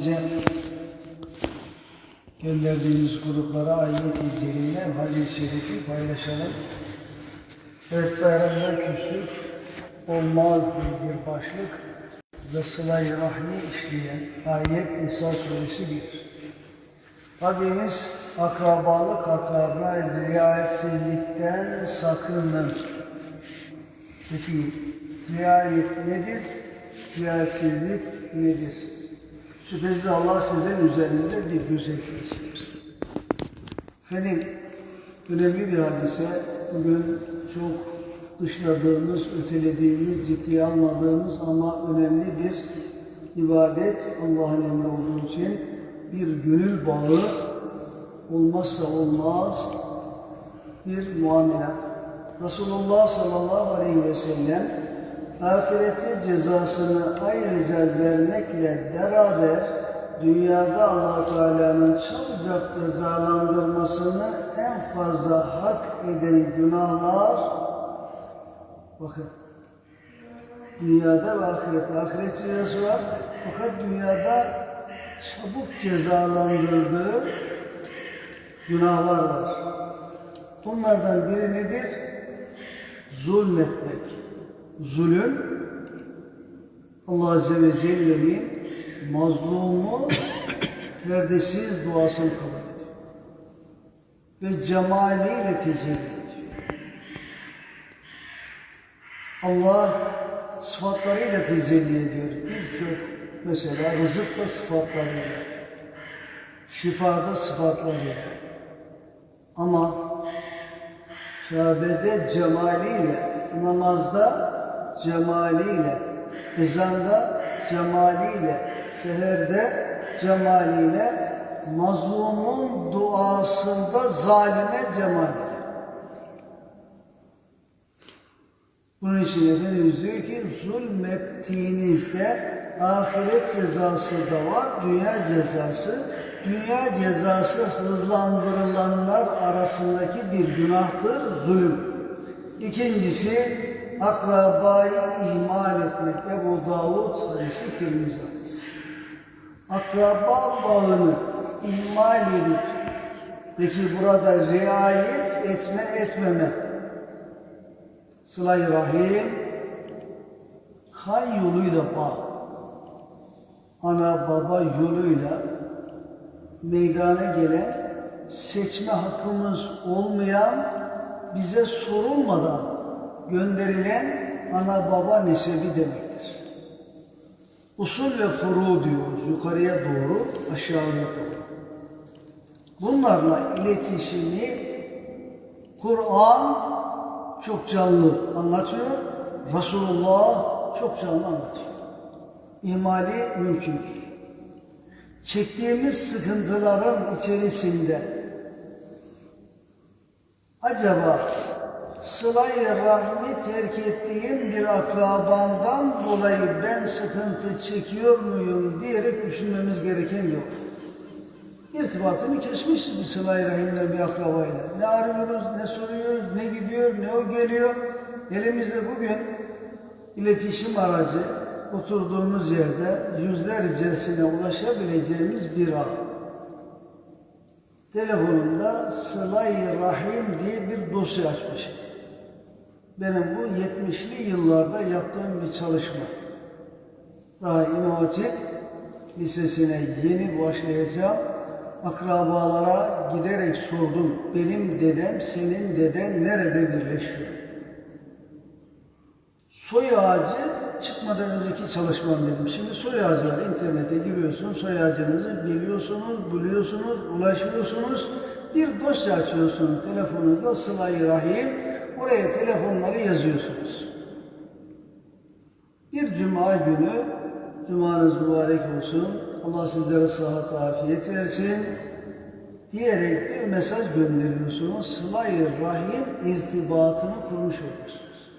Bize gönderdiğiniz gruplara ayet-i celile hadis-i şerifi paylaşalım. Bayramda küslük olmaz diye bir başlık ve sıla-i rahmi işleyen ayet İsa suresi 1. Rabbimiz akrabalık haklarına riayetsizlikten sakının. Peki riayet nedir? Riayetsizlik nedir? Şüphesiz Allah sizin üzerinde bir gözetlik ister. Efendim, önemli bir hadise. Bugün çok dışladığımız, ötelediğimiz, ciddiye almadığımız ama önemli bir ibadet Allah'ın emri olduğu için bir gönül bağı olmazsa olmaz bir muamelat. Resulullah sallallahu aleyhi ve sellem ahirette cezasını ayrıca vermekle beraber dünyada allah Teala'nın çabucak cezalandırmasını en fazla hak eden günahlar bakın dünyada ve ahirette ahiret cezası var fakat dünyada çabuk cezalandırdığı günahlar var. Bunlardan biri nedir? Zulmetmek. Zulüm Allah Azze ve Celle'nin mazlumu perdesiz duasını kabul. Ve cemaliyle tecelli. Allah sıfatlarıyla tecelli ediyor. Birçok mesela rızıkta sıfatlarıyla, şifada sıfatlarıyla. Ama Kabe'de cemaliyle, namazda cemaliyle, ezanda cemaliyle, seherde cemaliyle, mazlumun duasında zalime cemaliyle. Bunun için Efendimiz diyor ki zulmettiğinizde ahiret cezası da var, dünya cezası. Dünya cezası hızlandırılanlar arasındaki bir günahtır, zulüm. İkincisi akrabayı ihmal etmek. Ebu Davud hadisi Tirmizi. Akraba bağını ihmal edip peki burada riayet etme etmeme sıla-i rahim kan yoluyla bağ ana baba yoluyla meydana gelen seçme hakkımız olmayan bize sorulmadan gönderilen ana baba nesebi demektir. Usul ve furu diyoruz. Yukarıya doğru, aşağıya doğru. Bunlarla iletişimi Kur'an çok canlı anlatıyor. Resulullah çok canlı anlatıyor. İhmali mümkün değil. Çektiğimiz sıkıntıların içerisinde acaba sıla-i rahmi terk ettiğim bir akrabamdan dolayı ben sıkıntı çekiyor muyum diyerek düşünmemiz gereken yok. İrtibatını kesmişiz bir sıla-i rahimle bir akrabayla. Ne arıyoruz, ne soruyoruz, ne gidiyor, ne o geliyor. Elimizde bugün iletişim aracı oturduğumuz yerde yüzlercesine ulaşabileceğimiz bir ağ. Telefonumda Sıla-i Rahim diye bir dosya açmışım. Benim bu 70'li yıllarda yaptığım bir çalışma. Daha inovatif lisesine yeni başlayacağım. Akrabalara giderek sordum. Benim dedem, senin deden nerede birleşiyor? Soy ağacı çıkmadan önceki çalışmam benim. Şimdi soy ağacı var. İnternete giriyorsun, soy ağacınızı biliyorsunuz, buluyorsunuz, ulaşıyorsunuz. Bir dosya açıyorsunuz telefonunuzda Sıla-i Rahim. Oraya telefonları yazıyorsunuz. Bir cuma günü, cumanız mübarek olsun, Allah sizlere sıhhat, afiyet versin diyerek bir mesaj gönderiyorsunuz. Sıla-i Rahim irtibatını kurmuş oluyorsunuz.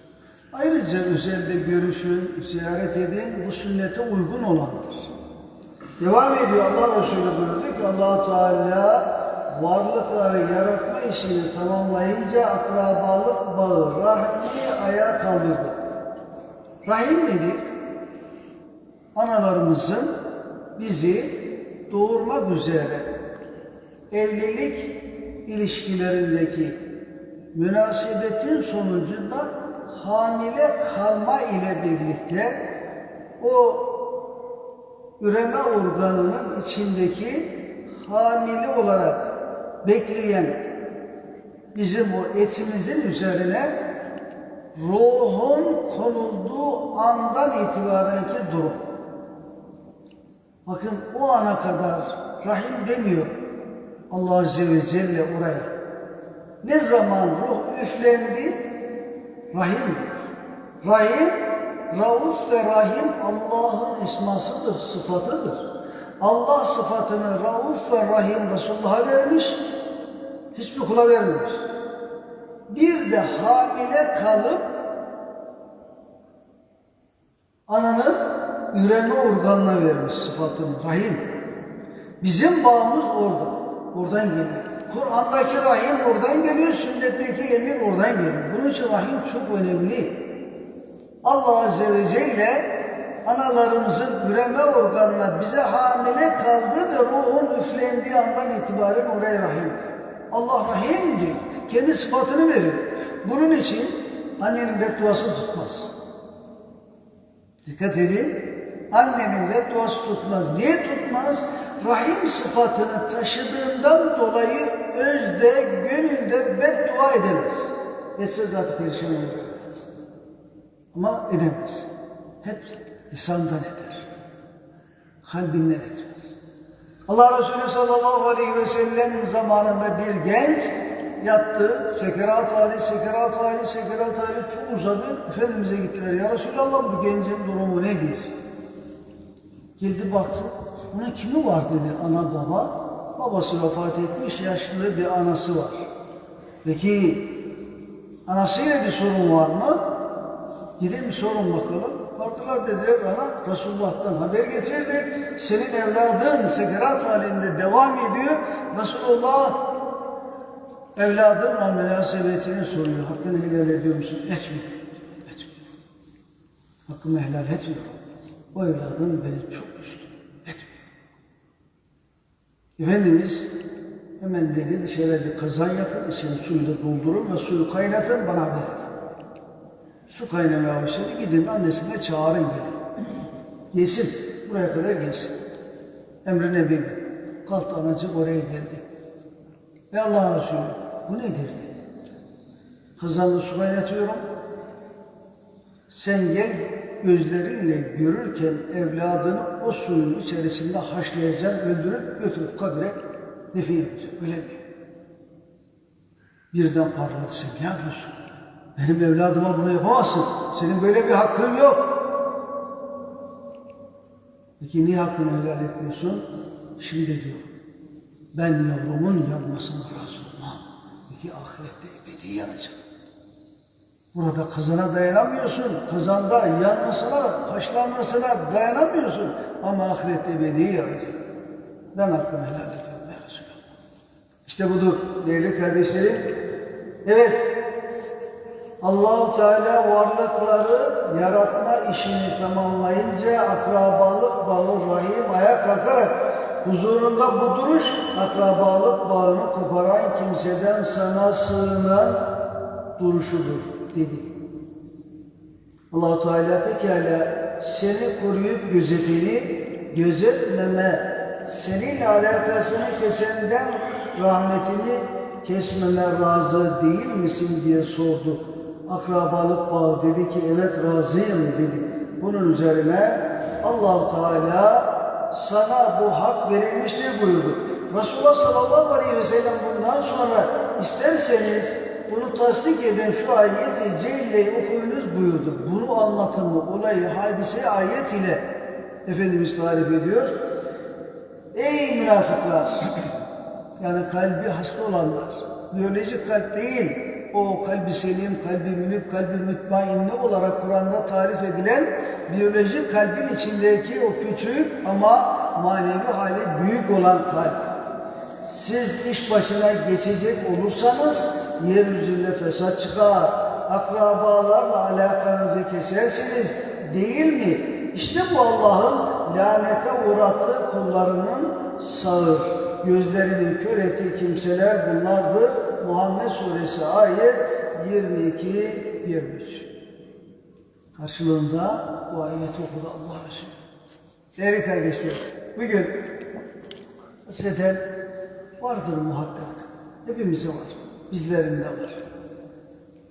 Ayrıca üzerinde görüşün, ziyaret edin, bu sünnete uygun olandır. Devam ediyor Allah Resulü buyurdu ki allah Teala varlıkları yaratma işini tamamlayınca akrabalık bağı, rahmi ayağa kaldırdı. Rahim nedir? Analarımızın bizi doğurmak üzere evlilik ilişkilerindeki münasebetin sonucunda hamile kalma ile birlikte o üreme organının içindeki hamile olarak bekleyen bizim o etimizin üzerine ruhun konulduğu andan itibarenki durum. Bakın o ana kadar rahim demiyor Allah Azze ve Celle oraya. Ne zaman ruh üflendi rahim. Rahim, Rauf ve Rahim Allah'ın esmasıdır, sıfatıdır. Allah sıfatını Rauf ve Rahim Resulullah'a vermiş, hiçbir kula vermemiş. Bir de hamile kalıp ananın üreme organına vermiş sıfatını, rahim. Bizim bağımız orada, oradan geliyor. Kur'an'daki rahim oradan geliyor, sünnetteki emir oradan geliyor. Bunun için rahim çok önemli. Allah Azze ve Celle analarımızın üreme organına bize hamile kaldı ve ruhun üflendiği andan itibaren oraya rahim. Allah rahim diyor. Kendi sıfatını veriyor. Bunun için annenin bedduası tutmaz. Dikkat edin. Annenin bedduası tutmaz. Niye tutmaz? Rahim sıfatını taşıdığından dolayı özde, gönülde beddua edemez. Etse zaten perişan olur. Ama edemez. Hep lisandan eder. Kalbinden etmez. Allah Resulü sallallahu aleyhi ve sellem zamanında bir genç yattı. Sekerat hali, sekerat hali, sekerat hali çok uzadı. Efendimiz'e gittiler. Ya Resulallah bu gencin durumu nedir? Geldi baktı. Bunun kimi var dedi ana baba. Babası vefat etmiş yaşlı bir anası var. Peki anasıyla bir sorun var mı? Gidin bir sorun bakalım. Vardılar dediler bana Resulullah'tan haber getirdik. Senin evladın sekerat halinde devam ediyor. Resulullah evladınla münasebetini soruyor. Hakkını helal ediyor musun? Etmiyor. Etmiyor. Hakkımı helal etmiyor. O evladım beni çok üstü. Etmiyor. Efendimiz hemen dedi dışarıya bir kazan yakın, içini suyla doldurun ve suyu kaynatın bana haber edin. Su kaynamaya başladı. Gidin annesine çağırın gelin. Gelsin. Buraya kadar gelsin. Emrine bin. Kalktı anacık oraya geldi. Ey Allah'ın Resulü bu nedir dedi. Kazanlı su kaynatıyorum. Sen gel gözlerinle görürken evladını o suyun içerisinde haşlayacaksın, öldürüp götürüp kabire defin yapacaksın. Öyle mi? Birden parladı sen ne yapıyorsun? Benim evladıma bunu yapamazsın. Senin böyle bir hakkın yok. Peki niye hakkını helal etmiyorsun? Şimdi diyor. Ben yavrumun yanmasına razı olmam. Peki ahirette ebedi yanacak. Burada kazana dayanamıyorsun. Kazanda yanmasına, haşlanmasına dayanamıyorsun. Ama ahirette ebedi yanacak. Ben hakkımı helal ediyorum ya. İşte budur değerli kardeşlerim. Evet, Allahu Teala varlıkları yaratma işini tamamlayınca akrabalık bağı rahim ayağa kalkarak huzurunda bu duruş akrabalık bağını koparan kimseden sana sığınan duruşudur dedi. Allahu Teala pekala seni koruyup gözeteni gözetmeme seninle alakasını kesenden rahmetini kesmeme razı değil misin diye sordu. Akrabalık bağı dedi ki evet razıyım dedi. Bunun üzerine Allahu Teala sana bu hak verilmiştir buyurdu. Resulullah sallallahu aleyhi ve sellem bundan sonra isterseniz bunu tasdik eden şu ayeti celleyi okuyunuz buyurdu. Bunu anlatımı, olayı, hadise ayet ile Efendimiz tarif ediyor. Ey münafıklar! Yani kalbi hasta olanlar, biyolojik kalp değil, o kalbi selim, kalbi münip, kalbi mütmainne olarak Kur'an'da tarif edilen biyolojik kalbin içindeki o küçük ama manevi hali büyük olan kalp. Siz iş başına geçecek olursanız yeryüzünde fesat çıkar, akrabalarla alakanızı kesersiniz değil mi? İşte bu Allah'ın lanete uğrattı kullarının sağır. Gözlerini kör ettiği kimseler bunlardır. Muhammed Suresi ayet 22-23. Karşılığında bu ayeti okudu Allah Resulü. Değerli kardeşler, bugün hasreten vardır muhakkak. Hepimize var. Bizlerin de var.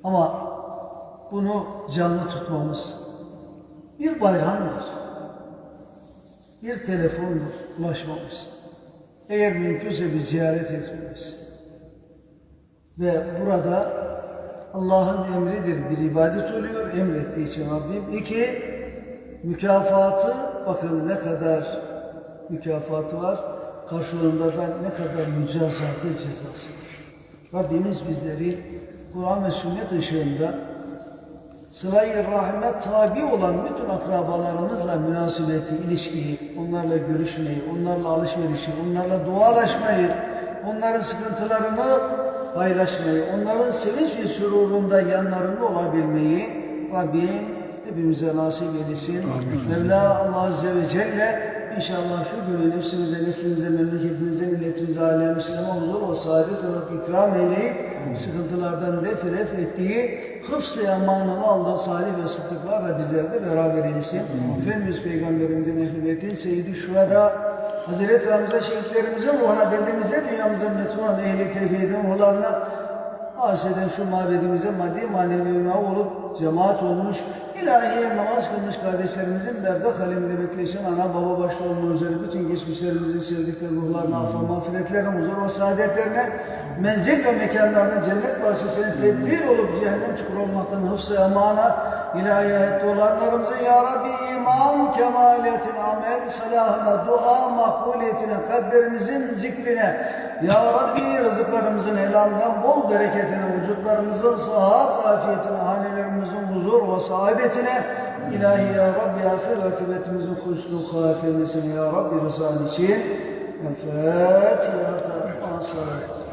Ama bunu canlı tutmamız bir bayramdır. Bir telefondur ulaşmamız. Eğer mümkünse bir ziyaret etmemiz. Ve burada Allah'ın emridir bir ibadet oluyor. Emrettiği için Rabbim. İki, mükafatı bakın ne kadar mükafatı var. Karşılığında da ne kadar mücazatı cezası var. Rabbimiz bizleri Kur'an ve sünnet ışığında sıla-i rahime tabi olan bütün akrabalarımızla münasebeti, ilişkiyi, onlarla görüşmeyi, onlarla alışverişi, onlarla dualaşmayı, onların sıkıntılarını paylaşmayı, onların sevinç ve sürurunda yanlarında olabilmeyi Rabbim hepimize nasip eylesin. Mevla Allah Azze ve Celle inşallah şu günü nefsimize, neslimize, memleketimize, milletimize, alem İslam'a huzur ve saadet olarak ikram eyleyip sıkıntılardan defref ettiği hıfz-ı emanını aldığı salih ve sıddıklarla bizleri de beraber eylesin. Efendimiz Peygamberimizin ehl-i beytin, seyyid-i şuhada, Hazreti Hamza şehitlerimizin ruhuna, beldemize, dünyamıza metunan ehli tevhidin ruhlarına Haseden şu mabedimize maddi manevi üma olup cemaat olmuş, ilahiye namaz kılmış kardeşlerimizin berzak aleminde bekleşen ana baba başta olma üzere bütün geçmişlerimizin sevdikleri ruhlarına, affa, mağfiretlerine, huzur ve saadetlerine, menzil ve mekanlarına cennet bahçesine tedbir olup cehennem çukur olmaktan hıfz-ı emana, ayette olanlarımızın Ya Rabbi iman, kemaliyetin, amel, salahına, dua, makbuliyetine, kalplerimizin zikrine, ya Rabbi rızıklarımızın helaldan bol bereketine, vücutlarımızın sıhhat, afiyetine, hanelerimizin huzur ve saadetine, ilahi ya Rabbi ahir akıbetimizin husnu hatimesine ya Rabbi rızan için. El Fatiha.